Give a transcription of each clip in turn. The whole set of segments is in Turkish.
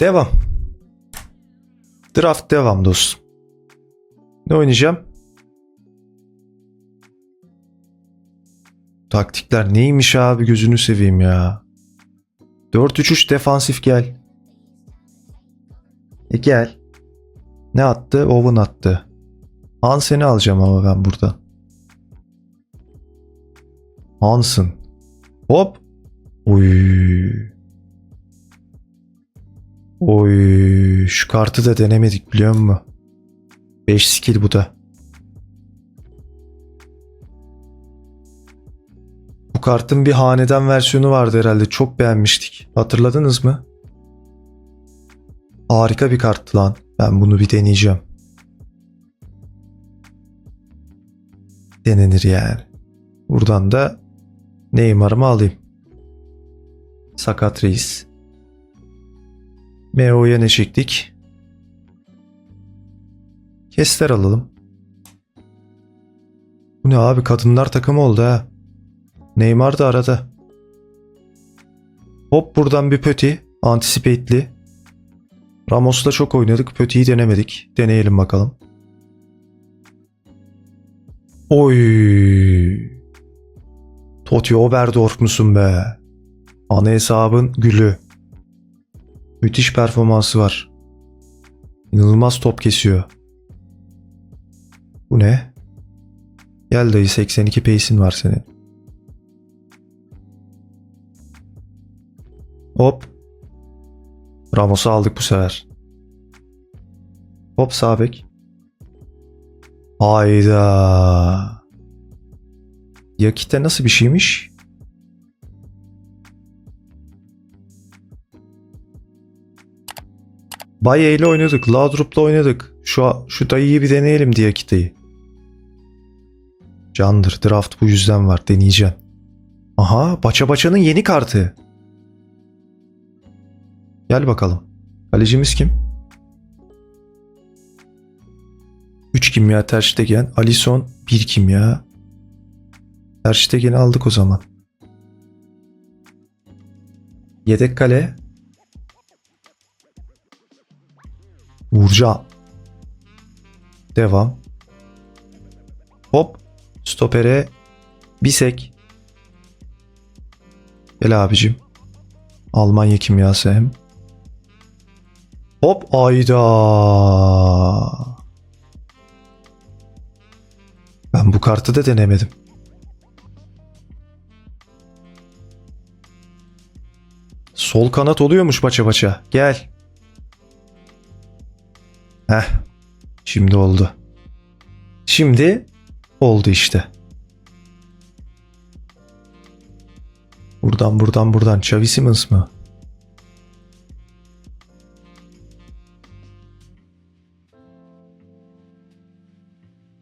Devam. Draft devam dostum. Ne oynayacağım? Taktikler neymiş abi gözünü seveyim ya. 4-3-3 defansif gel. E gel. Ne attı? Owen attı. Hansen'i alacağım ama ben burada. Hansen. Hop. Oy. Oy. Şu kartı da denemedik biliyor musun? 5 skill bu da. Bu kartın bir hanedan versiyonu vardı herhalde. Çok beğenmiştik. Hatırladınız mı? Harika bir karttı lan. Ben bunu bir deneyeceğim. Denenir yani. Buradan da Neymar'ımı alayım. Sakat reis. MO'ya ne çektik? Kester alalım. Bu ne abi kadınlar takımı oldu ha. Neymar da arada. Hop buradan bir pöti. Anticipateli. Ramos'la çok oynadık. Pöti'yi denemedik. Deneyelim bakalım. Oy. Totti Oberdorf musun be? Ana hesabın gülü. Müthiş performansı var. İnanılmaz top kesiyor. Bu ne? Gel dayı 82 pace'in var senin. Hop. Ramos'u aldık bu sefer. Hop sağ bek. Hayda. Yakite nasıl bir şeymiş? Baye ile oynadık. Laudrup'la oynadık. Şu, şu dayıyı bir deneyelim diye Yakite'yi. Candır. Draft bu yüzden var. Deneyeceğim. Aha. Baça Baça'nın yeni kartı. Gel bakalım. Kalecimiz kim? 3 kimya Ter Stegen. Alisson 1 kimya. Ter Stegen'i aldık o zaman. Yedek kale. Uğurcan. Devam. Hop. Stopere. Bisek. Gel abicim. Almanya kimyası hem. Hop ayda. Ben bu kartı da denemedim. Sol kanat oluyormuş baça baça. Gel. Heh. Şimdi oldu. Şimdi oldu işte. Buradan buradan buradan. Xavi Simons mı?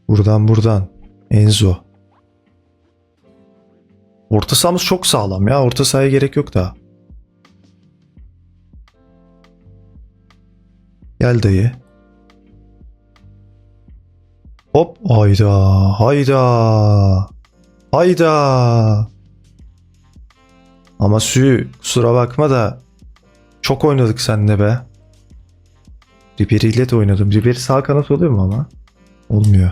Buradan buradan. Enzo. Orta sahamız çok sağlam ya. Orta sahaya gerek yok da. Gel dayı. Hop hayda hayda hayda. Ama Sü kusura bakma da çok oynadık seninle be. Ribery ile de oynadım. Ribery sağ kanat oluyor mu ama? Olmuyor.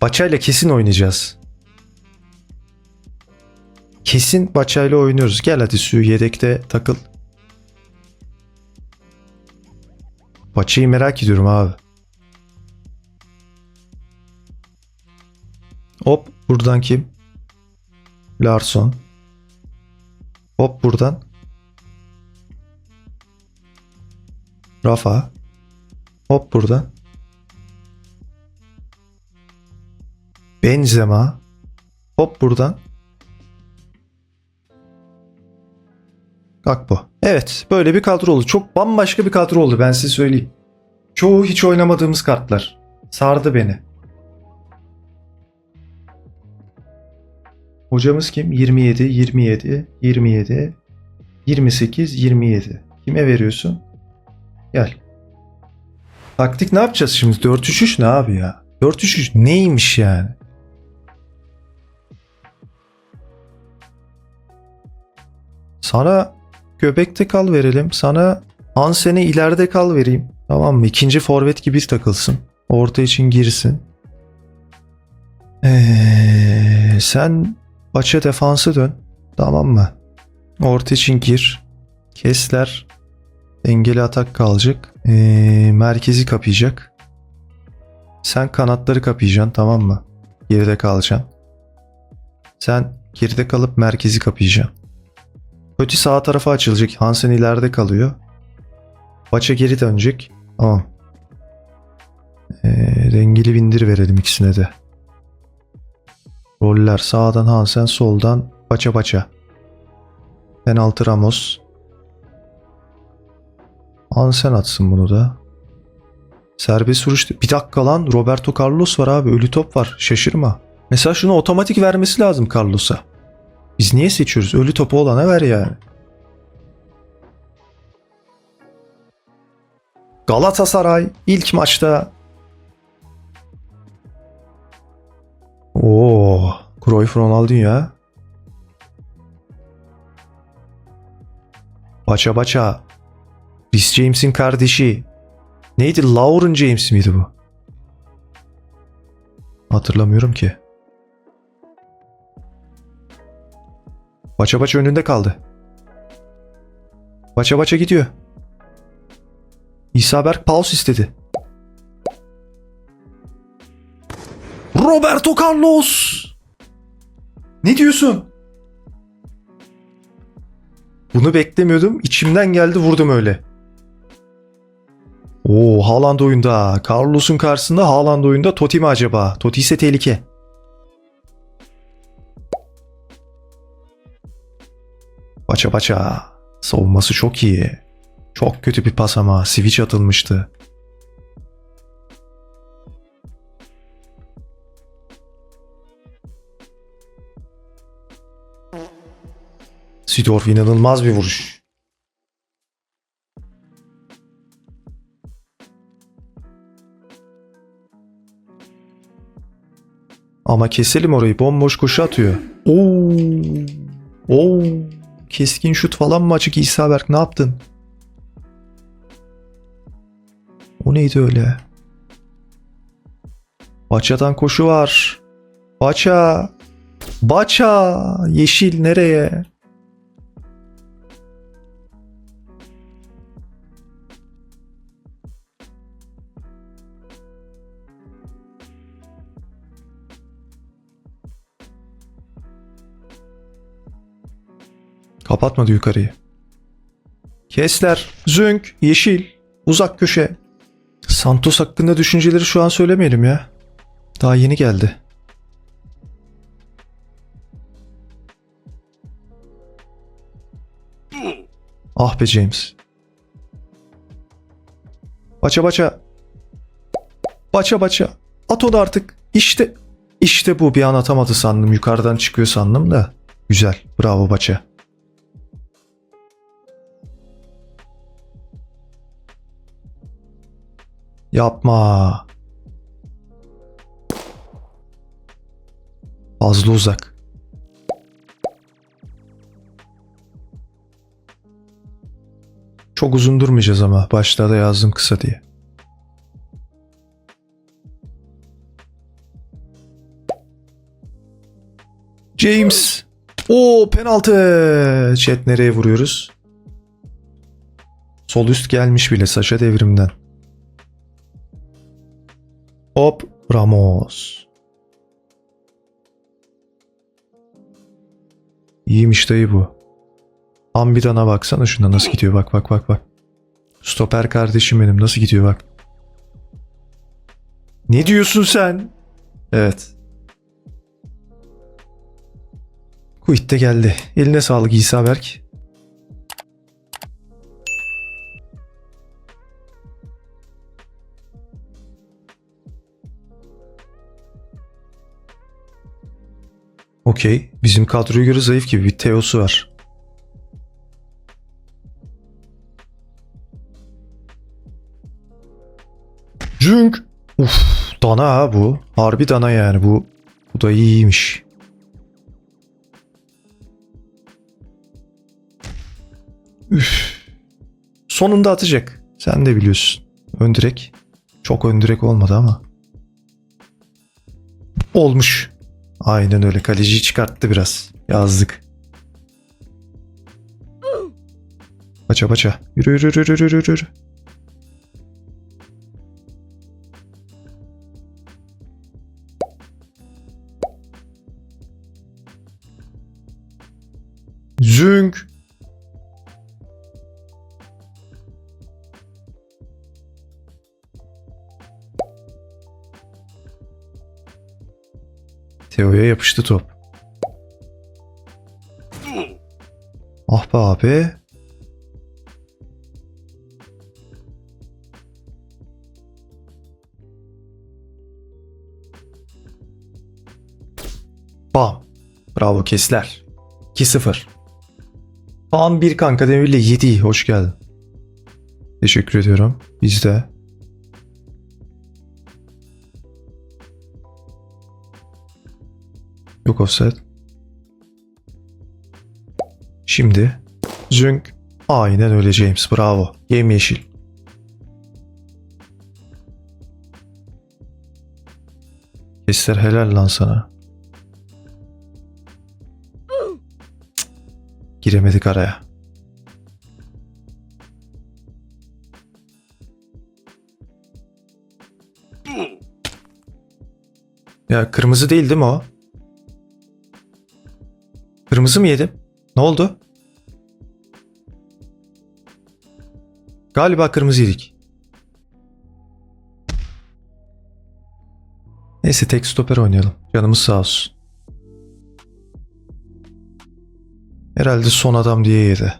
Baçayla kesin oynayacağız. Kesin Baçayla oynuyoruz. Gel hadi Sü yedekte takıl. Baçayı merak ediyorum abi. Hop buradan kim? Larson. Hop buradan. Rafa. Hop buradan. Benzema. Hop buradan. Gakpo. Evet böyle bir kadro oldu. Çok bambaşka bir kadro oldu ben size söyleyeyim. Çoğu hiç oynamadığımız kartlar. Sardı beni. Hocamız kim? 27, 27, 27, 28, 27. Kime veriyorsun? Gel. Taktik ne yapacağız şimdi? 4-3-3 ne abi ya? 4-3-3 neymiş yani? Sana göbekte kal verelim. Sana Hansen'i ileride kal vereyim. Tamam mı? İkinci forvet gibi takılsın. Orta için girsin. Ee, sen Baça defansı dön. Tamam mı? Orta için gir. Kesler. Dengeli atak kalacak. Ee, merkezi kapayacak. Sen kanatları kapayacaksın tamam mı? Geride kalacaksın. Sen geride kalıp merkezi kapayacaksın. Kötü sağ tarafa açılacak. Hansen ileride kalıyor. Baça geri dönecek. Tamam. Ee, dengeli bindir verelim ikisine de. Roller sağdan Hansen soldan Baça Baça. Penaltı Ramos. Hansen atsın bunu da. Serbest vuruş. Bir dakika lan Roberto Carlos var abi. Ölü top var. Şaşırma. Mesela şunu otomatik vermesi lazım Carlos'a. Biz niye seçiyoruz? Ölü topu olana ver yani. Galatasaray ilk maçta Oo, Cruyff Ronaldinho ya. Baça baça. Rhys James'in kardeşi. Neydi? Lauren James miydi bu? Hatırlamıyorum ki. Baça baça önünde kaldı. Baça baça gidiyor. İsa Berk pause istedi. Roberto Carlos! Ne diyorsun? Bunu beklemiyordum. İçimden geldi vurdum öyle. Oo Haaland oyunda. Carlos'un karşısında Haaland oyunda. Totti mi acaba? Totti ise tehlike. Paça paça. Savunması çok iyi. Çok kötü bir pas ama. Switch atılmıştı. Sidorf inanılmaz bir vuruş. Ama keselim orayı. Bomboş koşu atıyor. Oo. Oo. Keskin şut falan mı açık İsa Berk ne yaptın? O neydi öyle? Baça'dan koşu var. Baça. Baça. Yeşil nereye? Kapatmadı yukarıyı. Kesler, Zünk, Yeşil, Uzak Köşe. Santos hakkında düşünceleri şu an söylemeyelim ya. Daha yeni geldi. Ah be James. Baça baça. Baça baça. At onu artık. İşte. İşte bu bir an atamadı sandım. Yukarıdan çıkıyor sandım da. Güzel. Bravo Baça. Yapma. Fazla uzak. Çok uzun durmayacağız ama. Başta da yazdım kısa diye. James. O penaltı. Chat nereye vuruyoruz? Sol üst gelmiş bile Saşa devrimden. Hop Ramos. İyiymiş dayı bu. Ambidana baksana şuna nasıl gidiyor bak bak bak bak. Stoper kardeşim benim nasıl gidiyor bak. Ne diyorsun sen? Evet. Kuit de geldi. Eline sağlık İsa Berk. Okey. Bizim kadroya göre zayıf gibi bir Teo'su var. Cünk. Uf, dana ha bu. Harbi dana yani bu. Bu da iyiymiş. Üf. Sonunda atacak. Sen de biliyorsun. Ön direk. Çok ön direk olmadı ama. Olmuş. Aynen öyle. Kaleciyi çıkarttı biraz. Yazdık. Paça paça. Yürü yürü yürü yürü yürü. Yapıştı top. Ah be abi. Bam. Bravo Kesler. 2-0. Puan 1 kanka demirle 7. Hoş geldin. Teşekkür ediyorum. Biz de. Yok offset. Şimdi Zünk. Aynen öyle James. Bravo. Yemyeşil. Kesler helal lan sana. Giremedik araya. Ya kırmızı değil değil mi o? Kırmızı mı yedim? Ne oldu? Galiba kırmızı yedik. Neyse tek stoper oynayalım. Canımız sağ olsun. Herhalde son adam diye yedi.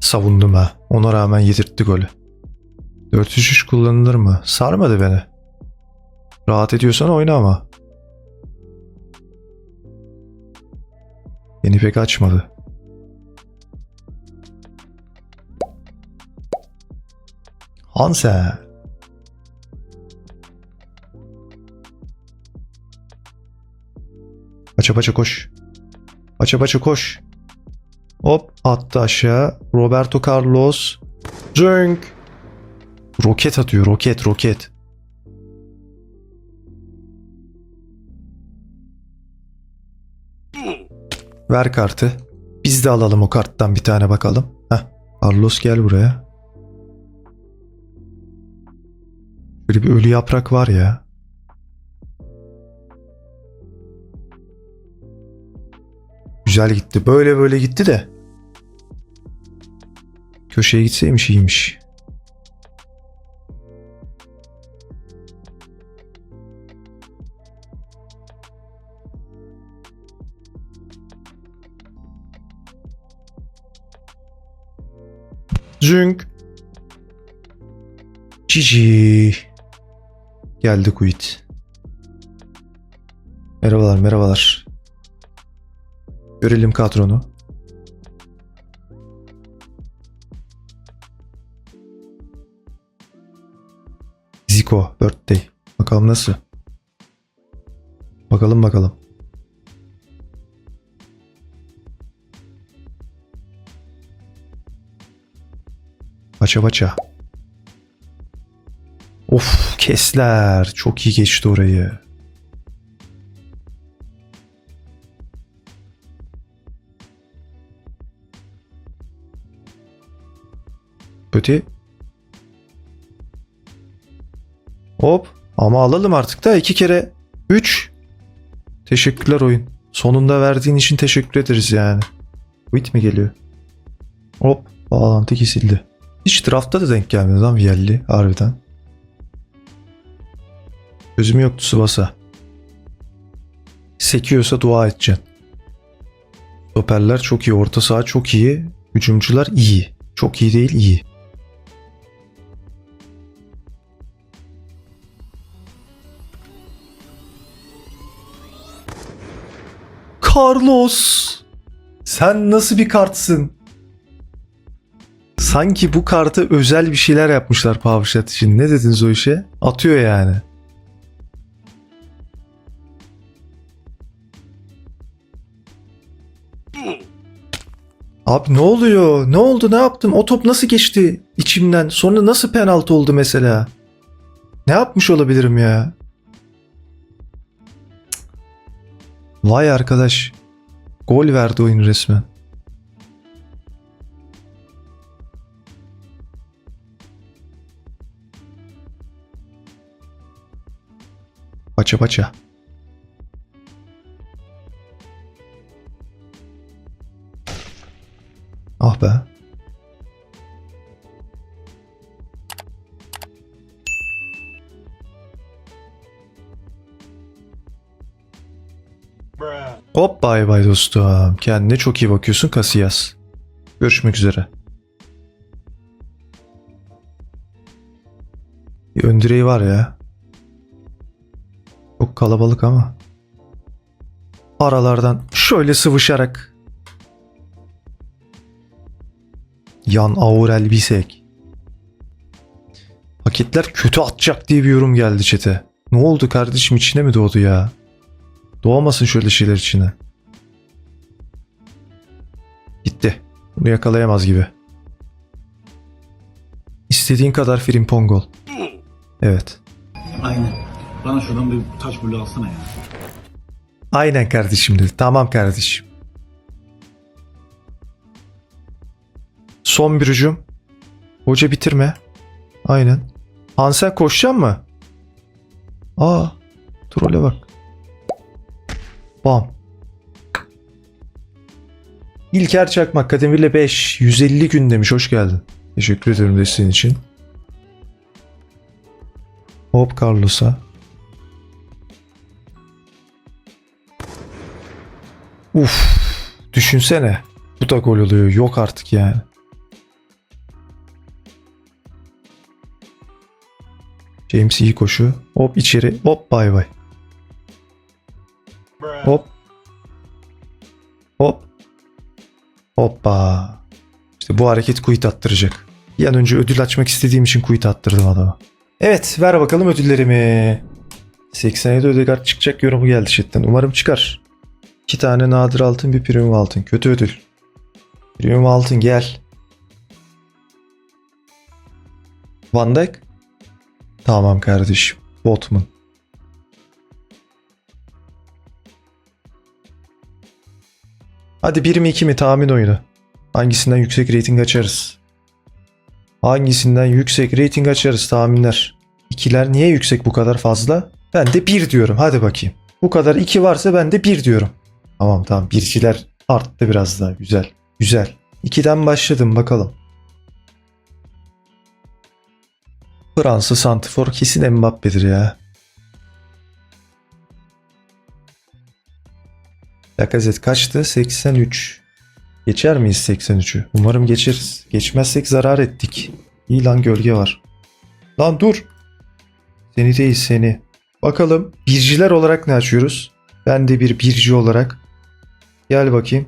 Savundum ha. Ona rağmen yedirtti golü. 403 kullanılır mı? Sarmadı beni. Rahat ediyorsan oyna ama. Beni pek açmadı. Hansen. Paça paça koş. Paça paça koş. Hop attı aşağı. Roberto Carlos. Zünk. Roket atıyor roket roket. Ver kartı. Biz de alalım o karttan bir tane bakalım. Heh. Carlos gel buraya. Böyle bir ölü yaprak var ya. Güzel gitti. Böyle böyle gitti de. Köşeye gitseymiş iyiymiş. Zünk. Cici. Geldi quit. Merhabalar merhabalar. Görelim kadronu. Zico birthday. Bakalım nasıl? Bakalım bakalım. Paça paça. Of kesler. Çok iyi geçti orayı. Kötü. Hop. Ama alalım artık da iki kere. Üç. Teşekkürler oyun. Sonunda verdiğin için teşekkür ederiz yani. Quit mi geliyor? Hop. Bağlantı kesildi. Hiç draftta da denk gelmedi lan Vialli harbiden. Gözüm yoktu Subasa. Sekiyorsa dua edeceksin. Stoperler çok iyi, orta saha çok iyi, hücumcular iyi. Çok iyi değil, iyi. Carlos! Sen nasıl bir kartsın? Sanki bu kartı özel bir şeyler yapmışlar Pavşat için. Ne dediniz o işe? Atıyor yani. Abi ne oluyor? Ne oldu? Ne yaptım? O top nasıl geçti içimden? Sonra nasıl penaltı oldu mesela? Ne yapmış olabilirim ya? Vay arkadaş. Gol verdi oyun resmen. Paça paça. Ah be. Hop bay bay dostum. Kendine çok iyi bakıyorsun Casillas. Görüşmek üzere. Bir ön direği var ya. Kalabalık ama. Aralardan şöyle sıvışarak. Yan Aurel Bisek. Paketler kötü atacak diye bir yorum geldi çete. Ne oldu kardeşim içine mi doğdu ya? Doğmasın şöyle şeyler içine. Gitti. Bunu yakalayamaz gibi. İstediğin kadar Frimpongol. Evet. Aynen. Bana şuradan bir taş bulu alsana ya. Aynen kardeşim dedi. Tamam kardeşim. Son bir hücum. Hoca bitirme. Aynen. Hansel koşacak mı? Aa. Trole bak. Bam. İlker Çakmak Kademir'le 5. 150 gün demiş. Hoş geldin. Teşekkür ederim desteğin için. Hop Carlos'a. Uf. Düşünsene. Bu da gol oluyor. Yok artık yani. James iyi koşu. Hop içeri. Hop bay bay. Hop. Hop. Hoppa. İşte bu hareket quit attıracak. Bir an önce ödül açmak istediğim için quit attırdım adama. Evet ver bakalım ödüllerimi. 87 Ödegard çıkacak yorumu geldi chatten. Umarım çıkar. İki tane nadir altın bir premium altın. Kötü ödül. Premium altın gel. Van Dijk. Tamam kardeşim. Botman. Hadi 1 mi 2 mi tahmin oyunu. Hangisinden yüksek rating açarız? Hangisinden yüksek rating açarız tahminler. İkiler niye yüksek bu kadar fazla? Ben de 1 diyorum. Hadi bakayım. Bu kadar 2 varsa ben de 1 diyorum. Tamam tamam. Birciler arttı biraz daha. Güzel. Güzel. 2'den başladım bakalım. Fransa Santifor kesin Mbappe'dir ya. Lacazette kaçtı? 83. Geçer miyiz 83'ü? Umarım geçeriz. Geçmezsek zarar ettik. İyi lan gölge var. Lan dur. Seni değil seni. Bakalım birciler olarak ne açıyoruz? Ben de bir birci olarak. Gel bakayım.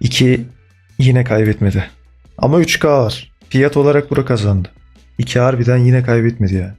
İki yine kaybetmedi. Ama 3K var. Fiyat olarak bura kazandı. 2 harbiden yine kaybetmedi ya.